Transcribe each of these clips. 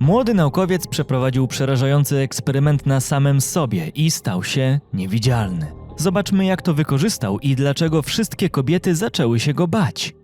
Młody naukowiec przeprowadził przerażający eksperyment na samym sobie i stał się niewidzialny. Zobaczmy, jak to wykorzystał i dlaczego wszystkie kobiety zaczęły się go bać.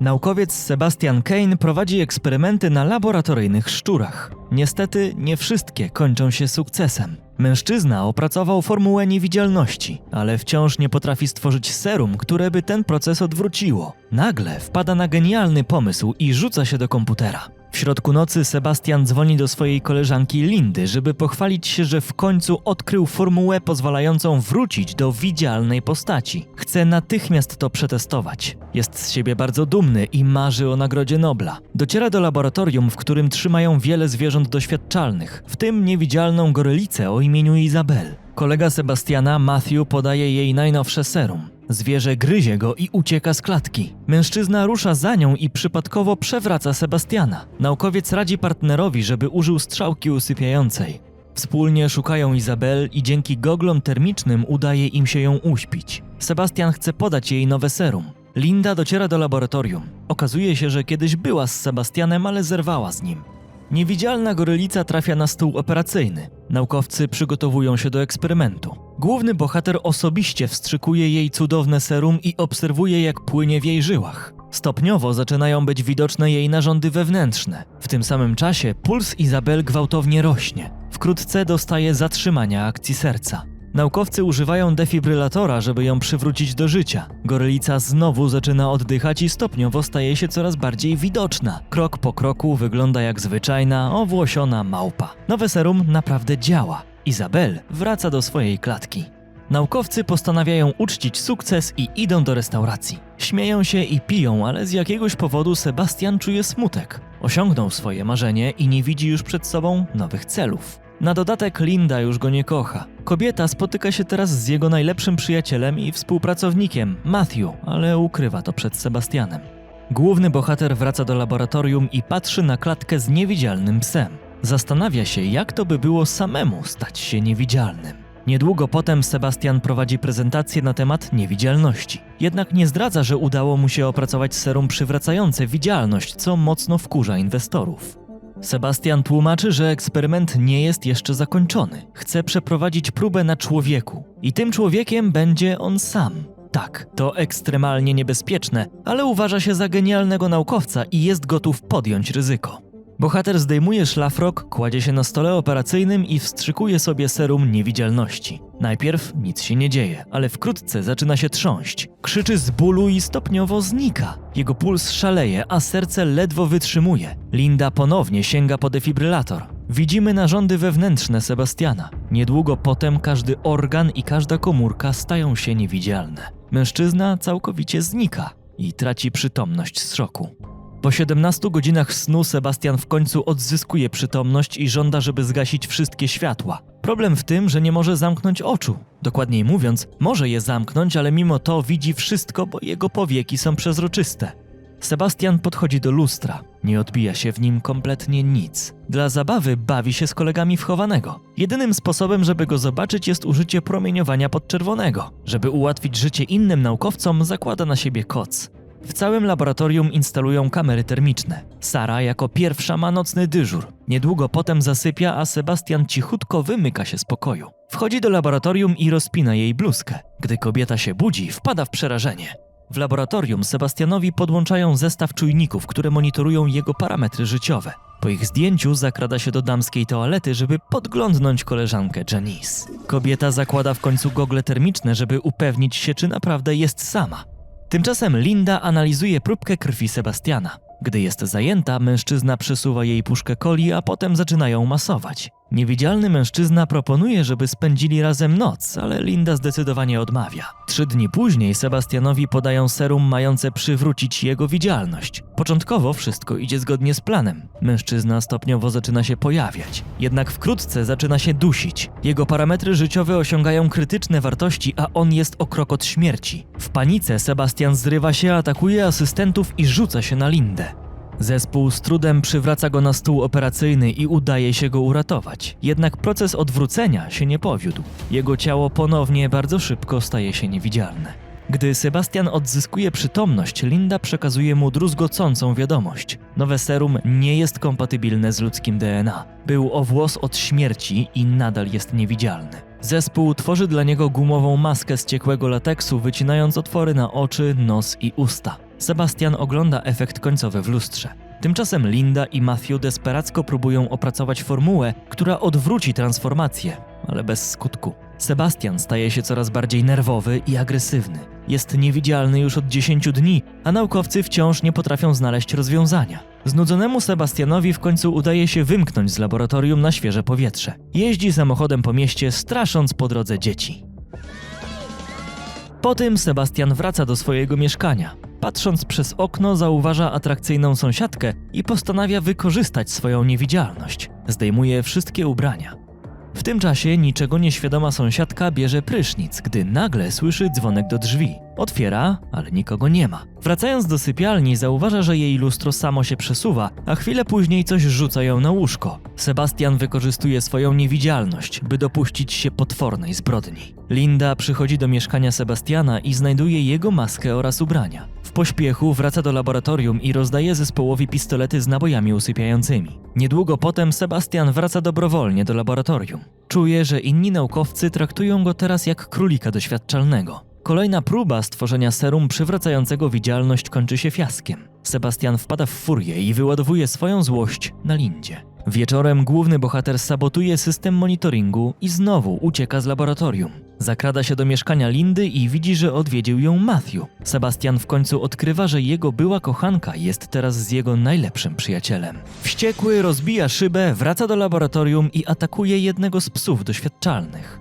Naukowiec Sebastian Kane prowadzi eksperymenty na laboratoryjnych szczurach. Niestety nie wszystkie kończą się sukcesem. Mężczyzna opracował formułę niewidzialności, ale wciąż nie potrafi stworzyć serum, które by ten proces odwróciło. Nagle wpada na genialny pomysł i rzuca się do komputera. W środku nocy Sebastian dzwoni do swojej koleżanki Lindy, żeby pochwalić się, że w końcu odkrył formułę pozwalającą wrócić do widzialnej postaci. Chce natychmiast to przetestować. Jest z siebie bardzo dumny i marzy o nagrodzie Nobla. Dociera do laboratorium, w którym trzymają wiele zwierząt doświadczalnych, w tym niewidzialną gorylicę o imieniu Izabel. Kolega Sebastiana, Matthew, podaje jej najnowsze serum. Zwierzę gryzie go i ucieka z klatki. Mężczyzna rusza za nią i przypadkowo przewraca Sebastiana. Naukowiec radzi partnerowi, żeby użył strzałki usypiającej. Wspólnie szukają Izabel i dzięki goglom termicznym udaje im się ją uśpić. Sebastian chce podać jej nowe serum. Linda dociera do laboratorium. Okazuje się, że kiedyś była z Sebastianem, ale zerwała z nim. Niewidzialna gorylica trafia na stół operacyjny. Naukowcy przygotowują się do eksperymentu. Główny bohater osobiście wstrzykuje jej cudowne serum i obserwuje, jak płynie w jej żyłach. Stopniowo zaczynają być widoczne jej narządy wewnętrzne. W tym samym czasie puls Izabel gwałtownie rośnie. Wkrótce dostaje zatrzymania akcji serca. Naukowcy używają defibrylatora, żeby ją przywrócić do życia. Gorylica znowu zaczyna oddychać i stopniowo staje się coraz bardziej widoczna. Krok po kroku wygląda jak zwyczajna, owłosiona małpa. Nowe serum naprawdę działa. Izabel wraca do swojej klatki. Naukowcy postanawiają uczcić sukces i idą do restauracji. Śmieją się i piją, ale z jakiegoś powodu Sebastian czuje smutek. Osiągnął swoje marzenie i nie widzi już przed sobą nowych celów. Na dodatek Linda już go nie kocha. Kobieta spotyka się teraz z jego najlepszym przyjacielem i współpracownikiem, Matthew, ale ukrywa to przed Sebastianem. Główny bohater wraca do laboratorium i patrzy na klatkę z niewidzialnym psem. Zastanawia się, jak to by było samemu stać się niewidzialnym. Niedługo potem Sebastian prowadzi prezentację na temat niewidzialności. Jednak nie zdradza, że udało mu się opracować serum przywracające widzialność, co mocno wkurza inwestorów. Sebastian tłumaczy, że eksperyment nie jest jeszcze zakończony. Chce przeprowadzić próbę na człowieku. I tym człowiekiem będzie on sam. Tak, to ekstremalnie niebezpieczne, ale uważa się za genialnego naukowca i jest gotów podjąć ryzyko. Bohater zdejmuje szlafrok, kładzie się na stole operacyjnym i wstrzykuje sobie serum niewidzialności. Najpierw nic się nie dzieje, ale wkrótce zaczyna się trząść. Krzyczy z bólu i stopniowo znika. Jego puls szaleje, a serce ledwo wytrzymuje. Linda ponownie sięga po defibrylator. Widzimy narządy wewnętrzne Sebastiana. Niedługo potem każdy organ i każda komórka stają się niewidzialne. Mężczyzna całkowicie znika i traci przytomność z szoku. Po 17 godzinach snu Sebastian w końcu odzyskuje przytomność i żąda, żeby zgasić wszystkie światła. Problem w tym, że nie może zamknąć oczu. Dokładniej mówiąc, może je zamknąć, ale mimo to widzi wszystko, bo jego powieki są przezroczyste. Sebastian podchodzi do lustra. Nie odbija się w nim kompletnie nic. Dla zabawy bawi się z kolegami w chowanego. Jedynym sposobem, żeby go zobaczyć, jest użycie promieniowania podczerwonego. Żeby ułatwić życie innym naukowcom, zakłada na siebie koc. W całym laboratorium instalują kamery termiczne. Sara jako pierwsza ma nocny dyżur. Niedługo potem zasypia, a Sebastian cichutko wymyka się z pokoju. Wchodzi do laboratorium i rozpina jej bluzkę. Gdy kobieta się budzi, wpada w przerażenie. W laboratorium Sebastianowi podłączają zestaw czujników, które monitorują jego parametry życiowe. Po ich zdjęciu zakrada się do damskiej toalety, żeby podglądnąć koleżankę Janice. Kobieta zakłada w końcu gogle termiczne, żeby upewnić się, czy naprawdę jest sama. Tymczasem Linda analizuje próbkę krwi Sebastiana. Gdy jest zajęta, mężczyzna przesuwa jej puszkę coli, a potem zaczyna ją masować. Niewidzialny mężczyzna proponuje, żeby spędzili razem noc, ale Linda zdecydowanie odmawia. Trzy dni później Sebastianowi podają serum mające przywrócić jego widzialność. Początkowo wszystko idzie zgodnie z planem. Mężczyzna stopniowo zaczyna się pojawiać, jednak wkrótce zaczyna się dusić. Jego parametry życiowe osiągają krytyczne wartości, a on jest o krok od śmierci. W panice Sebastian zrywa się, atakuje asystentów i rzuca się na Lindę. Zespół z trudem przywraca go na stół operacyjny i udaje się go uratować. Jednak proces odwrócenia się nie powiódł. Jego ciało ponownie bardzo szybko staje się niewidzialne. Gdy Sebastian odzyskuje przytomność, Linda przekazuje mu druzgocącą wiadomość. Nowe serum nie jest kompatybilne z ludzkim DNA. Był o włos od śmierci i nadal jest niewidzialny. Zespół tworzy dla niego gumową maskę z ciekłego lateksu, wycinając otwory na oczy, nos i usta. Sebastian ogląda efekt końcowy w lustrze. Tymczasem Linda i Matthew desperacko próbują opracować formułę, która odwróci transformację, ale bez skutku. Sebastian staje się coraz bardziej nerwowy i agresywny. Jest niewidzialny już od 10 dni, a naukowcy wciąż nie potrafią znaleźć rozwiązania. Znudzonemu Sebastianowi w końcu udaje się wymknąć z laboratorium na świeże powietrze. Jeździ samochodem po mieście, strasząc po drodze dzieci. Po tym Sebastian wraca do swojego mieszkania. Patrząc przez okno, zauważa atrakcyjną sąsiadkę i postanawia wykorzystać swoją niewidzialność. Zdejmuje wszystkie ubrania. W tym czasie niczego nieświadoma sąsiadka bierze prysznic, gdy nagle słyszy dzwonek do drzwi. Otwiera, ale nikogo nie ma. Wracając do sypialni, zauważa, że jej lustro samo się przesuwa, a chwilę później coś rzuca ją na łóżko. Sebastian wykorzystuje swoją niewidzialność, by dopuścić się potwornej zbrodni. Linda przychodzi do mieszkania Sebastiana i znajduje jego maskę oraz ubrania. W pośpiechu wraca do laboratorium i rozdaje zespołowi pistolety z nabojami usypiającymi. Niedługo potem Sebastian wraca dobrowolnie do laboratorium. Czuje, że inni naukowcy traktują go teraz jak królika doświadczalnego. Kolejna próba stworzenia serum przywracającego widzialność kończy się fiaskiem. Sebastian wpada w furię i wyładowuje swoją złość na Lindzie. Wieczorem główny bohater sabotuje system monitoringu i znowu ucieka z laboratorium. Zakrada się do mieszkania Lindy i widzi, że odwiedził ją Matthew. Sebastian w końcu odkrywa, że jego była kochanka jest teraz z jego najlepszym przyjacielem. Wściekły rozbija szybę, wraca do laboratorium i atakuje jednego z psów doświadczalnych.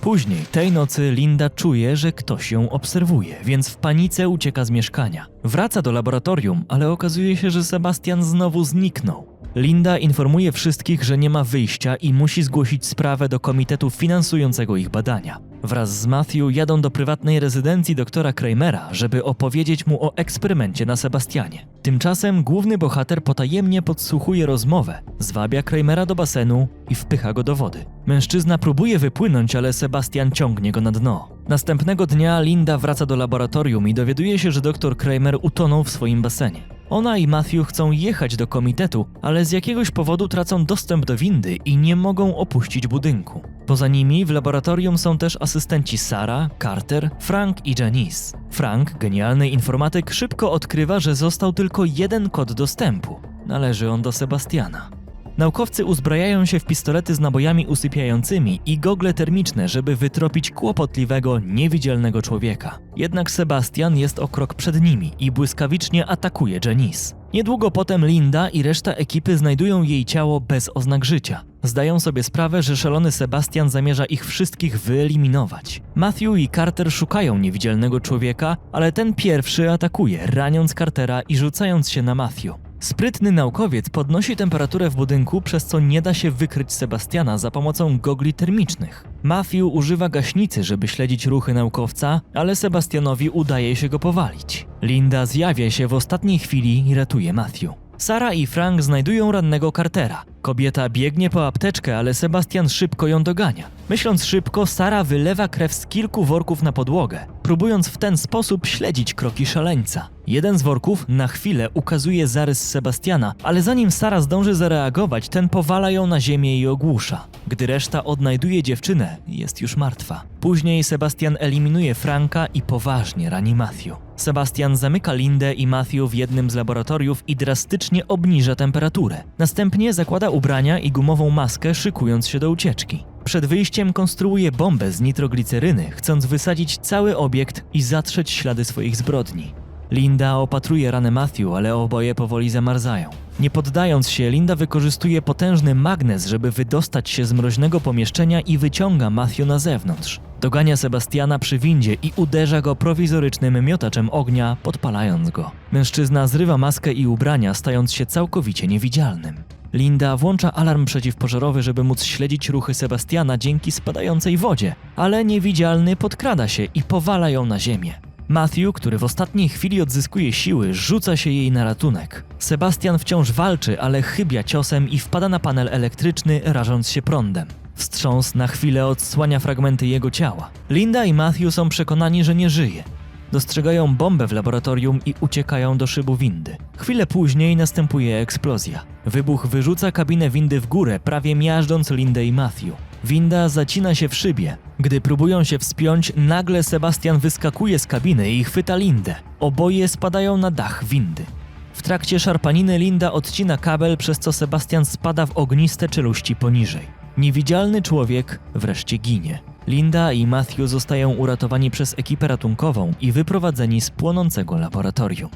Później tej nocy Linda czuje, że ktoś ją obserwuje, więc w panice ucieka z mieszkania. Wraca do laboratorium, ale okazuje się, że Sebastian znowu zniknął. Linda informuje wszystkich, że nie ma wyjścia i musi zgłosić sprawę do komitetu finansującego ich badania. Wraz z Matthew jadą do prywatnej rezydencji doktora Kramera, żeby opowiedzieć mu o eksperymencie na Sebastianie. Tymczasem główny bohater potajemnie podsłuchuje rozmowę, zwabia Kramera do basenu i wpycha go do wody. Mężczyzna próbuje wypłynąć, ale Sebastian ciągnie go na dno. Następnego dnia Linda wraca do laboratorium i dowiaduje się, że dr Kramer utonął w swoim basenie. Ona i Matthew chcą jechać do komitetu, ale z jakiegoś powodu tracą dostęp do windy i nie mogą opuścić budynku. Poza nimi w laboratorium są też asystenci Sara, Carter, Frank i Janice. Frank, genialny informatyk, szybko odkrywa, że został tylko jeden kod dostępu. Należy on do Sebastiana. Naukowcy uzbrajają się w pistolety z nabojami usypiającymi i gogle termiczne, żeby wytropić kłopotliwego, niewidzialnego człowieka. Jednak Sebastian jest o krok przed nimi i błyskawicznie atakuje Janice. Niedługo potem Linda i reszta ekipy znajdują jej ciało bez oznak życia. Zdają sobie sprawę, że szalony Sebastian zamierza ich wszystkich wyeliminować. Matthew i Carter szukają niewidzialnego człowieka, ale ten pierwszy atakuje, raniąc Cartera i rzucając się na Matthew. Sprytny naukowiec podnosi temperaturę w budynku, przez co nie da się wykryć Sebastiana za pomocą gogli termicznych. Matthew używa gaśnicy, żeby śledzić ruchy naukowca, ale Sebastianowi udaje się go powalić. Linda zjawia się w ostatniej chwili i ratuje Matthew. Sara i Frank znajdują rannego Cartera. Kobieta biegnie po apteczkę, ale Sebastian szybko ją dogania. Myśląc szybko, Sara wylewa krew z kilku worków na podłogę, próbując w ten sposób śledzić kroki szaleńca. Jeden z worków na chwilę ukazuje zarys Sebastiana, ale zanim Sara zdąży zareagować, ten powala ją na ziemię i ogłusza. Gdy reszta odnajduje dziewczynę, jest już martwa. Później Sebastian eliminuje Franka i poważnie rani Matthew. Sebastian zamyka Lindę i Matthew w jednym z laboratoriów i drastycznie obniża temperaturę. Następnie zakłada ubrania i gumową maskę, szykując się do ucieczki. Przed wyjściem konstruuje bombę z nitrogliceryny, chcąc wysadzić cały obiekt i zatrzeć ślady swoich zbrodni. Linda opatruje ranę Matthew, ale oboje powoli zamarzają. Nie poddając się, Linda wykorzystuje potężny magnes, żeby wydostać się z mroźnego pomieszczenia i wyciąga Matthew na zewnątrz. Dogania Sebastiana przy windzie i uderza go prowizorycznym miotaczem ognia, podpalając go. Mężczyzna zrywa maskę i ubrania, stając się całkowicie niewidzialnym. Linda włącza alarm przeciwpożarowy, żeby móc śledzić ruchy Sebastiana dzięki spadającej wodzie, ale niewidzialny podkrada się i powala ją na ziemię. Matthew, który w ostatniej chwili odzyskuje siły, rzuca się jej na ratunek. Sebastian wciąż walczy, ale chybia ciosem i wpada na panel elektryczny, rażąc się prądem. Wstrząs na chwilę odsłania fragmenty jego ciała. Linda i Matthew są przekonani, że nie żyje. Dostrzegają bombę w laboratorium i uciekają do szybu windy. Chwilę później następuje eksplozja. Wybuch wyrzuca kabinę windy w górę, prawie miażdżąc Lindę i Matthew. Winda zacina się w szybie. Gdy próbują się wspiąć, nagle Sebastian wyskakuje z kabiny i chwyta Lindę. Oboje spadają na dach windy. W trakcie szarpaniny Linda odcina kabel, przez co Sebastian spada w ogniste czeluści poniżej. Niewidzialny człowiek wreszcie ginie. Linda i Matthew zostają uratowani przez ekipę ratunkową i wyprowadzeni z płonącego laboratorium.